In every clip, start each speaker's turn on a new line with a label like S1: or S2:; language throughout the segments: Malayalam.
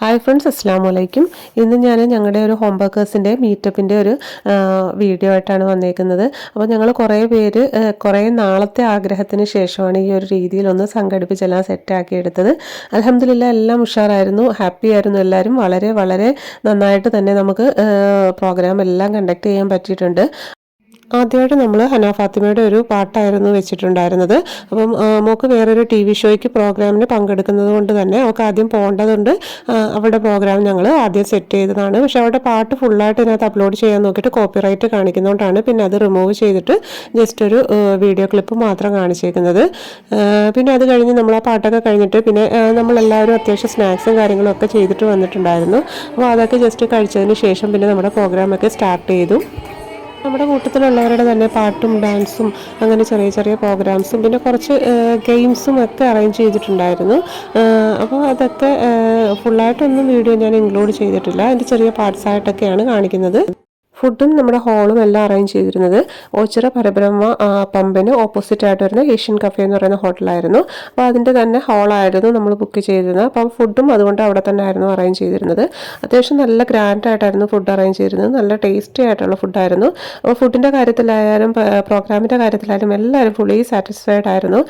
S1: ഹായ് ഫ്രണ്ട്സ് അസ്സാം വലൈക്കും ഇന്ന് ഞാൻ ഞങ്ങളുടെ ഒരു ഹോം വർക്കേഴ്സിന്റെ മീറ്റപ്പിന്റെ ഒരു വീഡിയോ ആയിട്ടാണ് വന്നേക്കുന്നത്. അപ്പോൾ ഞങ്ങൾ കുറേ പേര് കുറേ നാളത്തെ ആഗ്രഹത്തിന് ശേഷമാണ് ഈ ഒരു രീതിയിലൊന്ന് സംഘടിപ്പിച്ചെല്ലാം സെറ്റാക്കി എടുത്തത് അലഹമില്ല എല്ലാം ഉഷാറായിരുന്നു. ഹാപ്പി ആയിരുന്നു എല്ലാവരും വളരെ വളരെ നന്നായിട്ട് തന്നെ നമുക്ക് പ്രോഗ്രാം എല്ലാം കണ്ടക്ട് ചെയ്യാൻ പറ്റിയിട്ടുണ്ട്. ആദ്യമായിട്ട് നമ്മൾ ഹന ഫാത്തിമയുടെ ഒരു പാട്ടായിരുന്നു വെച്ചിട്ടുണ്ടായിരുന്നത്. അപ്പം മോക്ക് വേറൊരു ടി വി ഷോയ്ക്ക് പ്രോഗ്രാമിന് പങ്കെടുക്കുന്നത് കൊണ്ട് തന്നെ അവൾക്ക് ആദ്യം പോകേണ്ടതുണ്ട്. അവിടെ പ്രോഗ്രാം ഞങ്ങൾ ആദ്യം സെറ്റ് ചെയ്തതാണ്. പക്ഷെ അവിടെ പാട്ട് ഫുള്ളായിട്ട് ഇതിനകത്ത് അപ്ലോഡ് ചെയ്യാൻ നോക്കിയിട്ട് കോപ്പിറൈറ്റ് കാണിക്കുന്നതുകൊണ്ടാണ് പിന്നെ അത് റിമൂവ് ചെയ്തിട്ട് ജസ്റ്റ് ഒരു വീഡിയോ ക്ലിപ്പ് മാത്രം കാണിച്ചേക്കുന്നത്. പിന്നെ അത് കഴിഞ്ഞ് നമ്മൾ ആ പാട്ടൊക്കെ കഴിഞ്ഞിട്ട് പിന്നെ നമ്മളെല്ലാവരും അത്യാവശ്യം സ്നാക്സും കാര്യങ്ങളും ഒക്കെ ചെയ്തിട്ട് വന്നിട്ടുണ്ടായിരുന്നു. അപ്പോൾ അതൊക്കെ ജസ്റ്റ് കഴിച്ചതിന് ശേഷം പിന്നെ നമ്മുടെ പ്രോഗ്രാമൊക്കെ സ്റ്റാർട്ട് ചെയ്തു. നമ്മുടെ കൂട്ടത്തിലുള്ളവരുടെ തന്നെ പാട്ടും ഡാൻസും അങ്ങനെ ചെറിയ ചെറിയ പ്രോഗ്രാംസും പിന്നെ കുറച്ച് ഗെയിംസും ഒക്കെ അറേഞ്ച് ചെയ്തിട്ടുണ്ടായിരുന്നു. അപ്പോൾ അതൊക്കെ ഫുള്ളായിട്ടൊന്നും വീഡിയോ ഞാൻ ഇൻക്ലൂഡ് ചെയ്തിട്ടില്ല. അതിന്റെ ചെറിയ പാർട്സ് ആയിട്ടൊക്കെയാണ് കാണിക്കുന്നത്. ഫുഡും നമ്മുടെ ഹാളും എല്ലാം അറേഞ്ച് ചെയ്തിരുന്നത് ഓച്ചിറ പരബ്രഹ്മ പമ്പിന് ഓപ്പോസിറ്റ് ആയിട്ട് വരുന്ന ഏഷ്യൻ കഫേ എന്ന് പറയുന്ന ഹോട്ടലായിരുന്നു അപ്പോൾ അതിന്റെ തന്നെ ഹോളായിരുന്നു നമ്മൾ ബുക്ക് ചെയ്തിരുന്നത്. അപ്പം ഫുഡും അതുകൊണ്ട് അവിടെ തന്നെ ആയിരുന്നു അറേഞ്ച് ചെയ്തിരുന്നത്. അത്യാവശ്യം നല്ല ഗ്രാൻഡ് ആയിട്ടായിരുന്നു ഫുഡ് അറേഞ്ച് ചെയ്തിരുന്നത്. നല്ല ടേസ്റ്റി ആയിട്ടുള്ള ഫുഡായിരുന്നു അപ്പോൾ ഫുഡിന്റെ കാര്യത്തിലായാലും പ്രോഗ്രാമിന്റെ കാര്യത്തിലായാലും എല്ലാവരും ഫുള്ളി സാറ്റിസ്ഫൈഡ് ആയിരുന്നു.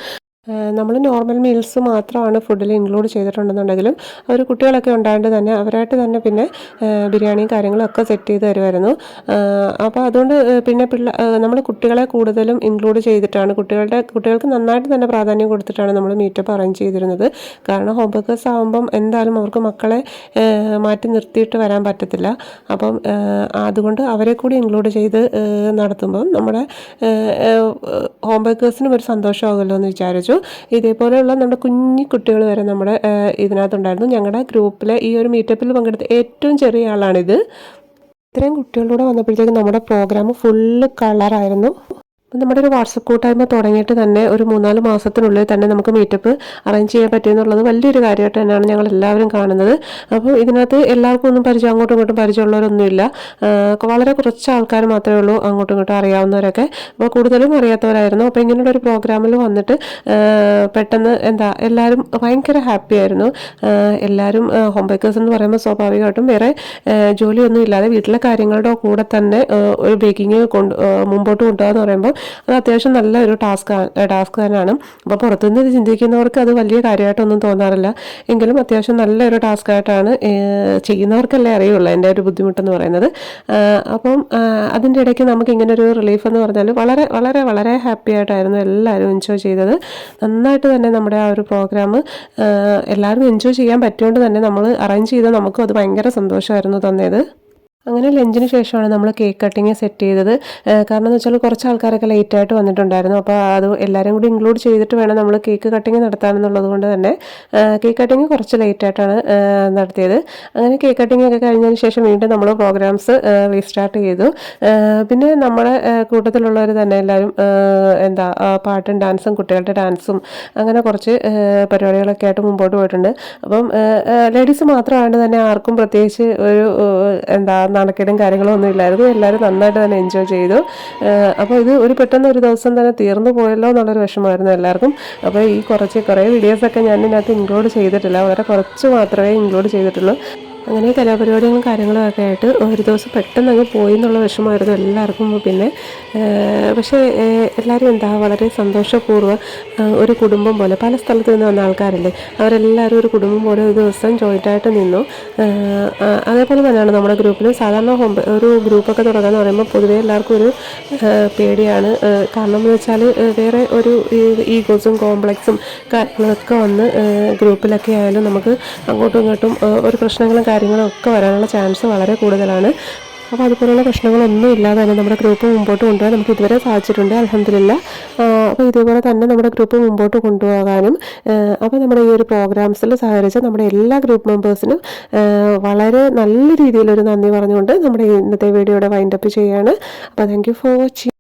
S1: നമ്മൾ നോർമൽ മീൽസ് മാത്രമാണ് ഫുഡിൽ ഇൻക്ലൂഡ് ചെയ്തിട്ടുണ്ടെന്നുണ്ടെങ്കിലും അവർ കുട്ടികളൊക്കെ ഉണ്ടായത് തന്നെ അവരായിട്ട് തന്നെ പിന്നെ ബിരിയാണിയും കാര്യങ്ങളും ഒക്കെ സെറ്റ് ചെയ്ത് തരുമായിരുന്നു അപ്പോൾ അതുകൊണ്ട് പിന്നെ പിള്ള നമ്മൾ കുട്ടികളെ കൂടുതലും ഇൻക്ലൂഡ് ചെയ്തിട്ടാണ് കുട്ടികളുടെ കുട്ടികൾക്ക് നന്നായിട്ട് തന്നെ പ്രാധാന്യം കൊടുത്തിട്ടാണ് നമ്മൾ മീറ്റപ്പ് അറേഞ്ച് ചെയ്തിരുന്നത്. കാരണം ഹോം വർക്കേഴ്സ് ആകുമ്പം എന്തായാലും അവർക്ക് മക്കളെ മാറ്റി നിർത്തിയിട്ട് വരാൻ പറ്റത്തില്ല. അപ്പം അതുകൊണ്ട് അവരെ കൂടി ഇൻക്ലൂഡ് ചെയ്ത് നടത്തുമ്പം നമ്മുടെ ഹോം ബേക്കേഴ്സിനും ഒരു സന്തോഷമാകുമല്ലോ എന്ന് വിചാരിച്ചു. ഇതേപോലെയുള്ള നമ്മുടെ കുഞ്ഞു കുട്ടികൾ വരെ നമ്മുടെ ഇതിനകത്തുണ്ടായിരുന്നു. ഞങ്ങളുടെ ഗ്രൂപ്പിലെ ഈ ഒരു മീറ്റപ്പിൽ പങ്കെടുത്ത ഏറ്റവും ചെറിയ ആളാണിത്. ഇത്രയും കുട്ടികളിലൂടെ വന്നപ്പോഴത്തേക്കും നമ്മുടെ പ്രോഗ്രാം ഫുള്ള് കളറായിരുന്നു അപ്പം നമ്മുടെ ഒരു വാട്സപ്പ് കൂട്ടായ്മ തുടങ്ങിയിട്ട് തന്നെ ഒരു മൂന്നാൽ മാസത്തിനുള്ളിൽ തന്നെ നമുക്ക് മീറ്റപ്പ് അറേഞ്ച് ചെയ്യാൻ പറ്റുമെന്നുള്ളത് വലിയൊരു കാര്യമായിട്ട് തന്നെയാണ് ഞങ്ങൾ എല്ലാവരും കാണുന്നത്. അപ്പോൾ ഇതിനകത്ത് എല്ലാവർക്കും ഒന്നും പരിചയം അങ്ങോട്ടും ഇങ്ങോട്ടും പരിചയമുള്ളവരൊന്നുമില്ല. വളരെ കുറച്ച് ആൾക്കാർ മാത്രമേ ഉള്ളൂ അങ്ങോട്ടും ഇങ്ങോട്ടും അറിയാവുന്നവരൊക്കെ. അപ്പോൾ കൂടുതലും അറിയാത്തവരായിരുന്നു. അപ്പോൾ ഇങ്ങനെയുള്ള ഒരു പ്രോഗ്രാമിൽ വന്നിട്ട് പെട്ടെന്ന് എന്താ എല്ലാവരും ഭയങ്കര ഹാപ്പി ആയിരുന്നു. എല്ലാവരും ഹോം ബേക്കേഴ്സ് എന്ന് പറയുമ്പോൾ സ്വാഭാവികമായിട്ടും വേറെ ജോലിയൊന്നും ഇല്ലാതെ വീട്ടിലെ കാര്യങ്ങളുടെ കൂടെ തന്നെ ഒരു ബേക്കിംഗ് കൊണ്ട് മുമ്പോട്ട് കൊണ്ടുപോകാന്ന് പറയുമ്പോൾ അത് അത്യാവശ്യം നല്ല ഒരു ടാസ്ക് ടാസ്ക് തന്നെയാണ്. അപ്പോൾ പുറത്തുനിന്ന് ചിന്തിക്കുന്നവർക്ക് അത് വലിയ കാര്യമായിട്ടൊന്നും തോന്നാറില്ല. എങ്കിലും അത്യാവശ്യം നല്ലൊരു ടാസ്ക് ആയിട്ടാണ് ചെയ്യുന്നവർക്കല്ലേ അറിയുള്ളൂ എന്റെ ഒരു ബുദ്ധിമുട്ടെന്ന് പറയുന്നത്. അപ്പം അതിന്റെ ഇടയ്ക്ക് നമുക്ക് ഇങ്ങനെ ഒരു റിലീഫ് എന്ന് പറഞ്ഞാൽ വളരെ വളരെ വളരെ ഹാപ്പി ആയിട്ടായിരുന്നു എല്ലാവരും എൻജോയ് ചെയ്തത്. നന്നായിട്ട് തന്നെ നമ്മുടെ ആ ഒരു പ്രോഗ്രാം എല്ലാവരും എൻജോയ് ചെയ്യാൻ പറ്റുകൊണ്ട് തന്നെ നമ്മൾ അറേഞ്ച് ചെയ്ത് നമുക്കും അത് ഭയങ്കര സന്തോഷമായിരുന്നു തന്നത്. അങ്ങനെ ലഞ്ചിന് ശേഷമാണ് നമ്മൾ കേക്ക് കട്ടിങ് സെറ്റ് ചെയ്തത്. കാരണം എന്ന് വെച്ചാൽ കുറച്ച് ആൾക്കാരൊക്കെ ലേറ്റായിട്ട് വന്നിട്ടുണ്ടായിരുന്നു. അപ്പോൾ അത് എല്ലാവരും കൂടി ഇൻക്ലൂഡ് ചെയ്തിട്ട് വേണം നമ്മൾ കേക്ക് കട്ടിങ് നടത്താനെന്നുള്ളത് കൊണ്ട് തന്നെ. കേക്ക് കട്ടിങ് കുറച്ച് ലേറ്റായിട്ടാണ് നടത്തിയത്. അങ്ങനെ കേക്ക് കട്ടിങ് ഒക്കെ കഴിഞ്ഞതിന് ശേഷം വീണ്ടും നമ്മൾ പ്രോഗ്രാംസ് റീസ്റ്റാർട്ട് ചെയ്തു. പിന്നെ നമ്മുടെ കൂട്ടത്തിലുള്ളവർ തന്നെ എല്ലാവരും എന്താ പാട്ടും ഡാൻസും കുട്ടികളുടെ ഡാൻസും അങ്ങനെ കുറച്ച് പരിപാടികളൊക്കെ ആയിട്ട് മുമ്പോട്ട് പോയിട്ടുണ്ട്. അപ്പം ലേഡീസ് മാത്രമായിട്ട് തന്നെ ആർക്കും പ്രത്യേകിച്ച് ഒരു എന്താ നാണക്കേടും കാര്യങ്ങളും ഒന്നും ഇല്ലായിരുന്നു. എല്ലാവരും നന്നായിട്ട് തന്നെ എൻജോയ് ചെയ്തു. അപ്പോൾ ഇത് ഒരു പെട്ടെന്ന് ഒരു ദിവസം തന്നെ തീർന്നു പോയല്ലോ എന്നുള്ളൊരു വിഷമമായിരുന്നു എല്ലാവർക്കും. അപ്പോൾ ഈ കുറച്ച് കുറേ വീഡിയോസൊക്കെ ഞാൻ ഇതിനകത്ത് ഇൻക്ലൂഡ് ചെയ്തിട്ടില്ല. വളരെ കുറച്ച് മാത്രമേ ഇൻക്ലൂഡ് ചെയ്തിട്ടുള്ളൂ. അങ്ങനെ കലാപരിപാടികളും കാര്യങ്ങളും ഒക്കെ ആയിട്ട് ഒരു ദിവസം പെട്ടെന്ന് അങ്ങ് പോയി എന്നുള്ള വിഷമമായിരുന്നു എല്ലാവർക്കും. പിന്നെ പക്ഷേ എല്ലാവരും എന്താ വളരെ സന്തോഷപൂർവം ഒരു കുടുംബം പോലെ പല സ്ഥലത്ത് നിന്ന് വന്ന ആൾക്കാരല്ലേ അവരെല്ലാവരും ഒരു കുടുംബം പോലെ ഒരു ദിവസം ജോയിന്റായിട്ട് നിന്നു. അതേപോലെ തന്നെയാണ് നമ്മുടെ ഗ്രൂപ്പിൽ സാധാരണ ഹോം ഒരു ഗ്രൂപ്പൊക്കെ തുടങ്ങാന്ന് പറയുമ്പോൾ പൊതുവേ എല്ലാവർക്കും ഒരു പേടിയാണ്. കാരണം എന്ന് വെച്ചാൽ വേറെ ഒരു ഈഗോസും കോംപ്ലക്സും കാര്യങ്ങളൊക്കെ വന്ന് ഗ്രൂപ്പിലൊക്കെ ആയാലും നമുക്ക് അങ്ങോട്ടും ഇങ്ങോട്ടും ഒരു പ്രശ്നങ്ങളും കാര്യങ്ങളും ഒക്കെ വരാനുള്ള ചാൻസ് വളരെ കൂടുതലാണ്. അപ്പോൾ അതുപോലുള്ള പ്രശ്നങ്ങളൊന്നും ഇല്ലാതെ തന്നെ നമ്മുടെ ഗ്രൂപ്പ് മുമ്പോട്ട് കൊണ്ടുപോകാൻ നമുക്ക് ഇതുവരെ സാധിച്ചിട്ടുണ്ട്. അലഹമില്ല അപ്പോൾ ഇതുപോലെ തന്നെ നമ്മുടെ ഗ്രൂപ്പ് മുമ്പോട്ട് കൊണ്ടുപോകാനും അപ്പോൾ നമ്മുടെ ഈ ഒരു പ്രോഗ്രാംസിൽ സഹകരിച്ച നമ്മുടെ എല്ലാ ഗ്രൂപ്പ് മെമ്പേഴ്സിനും വളരെ നല്ല രീതിയിലൊരു നന്ദി പറഞ്ഞുകൊണ്ട് നമ്മുടെ ഇന്നത്തെ വീഡിയോയുടെ വൈൻഡപ്പ് ചെയ്യുകയാണ് അപ്പോൾ താങ്ക് യു ഫോർ വാച്ചിങ്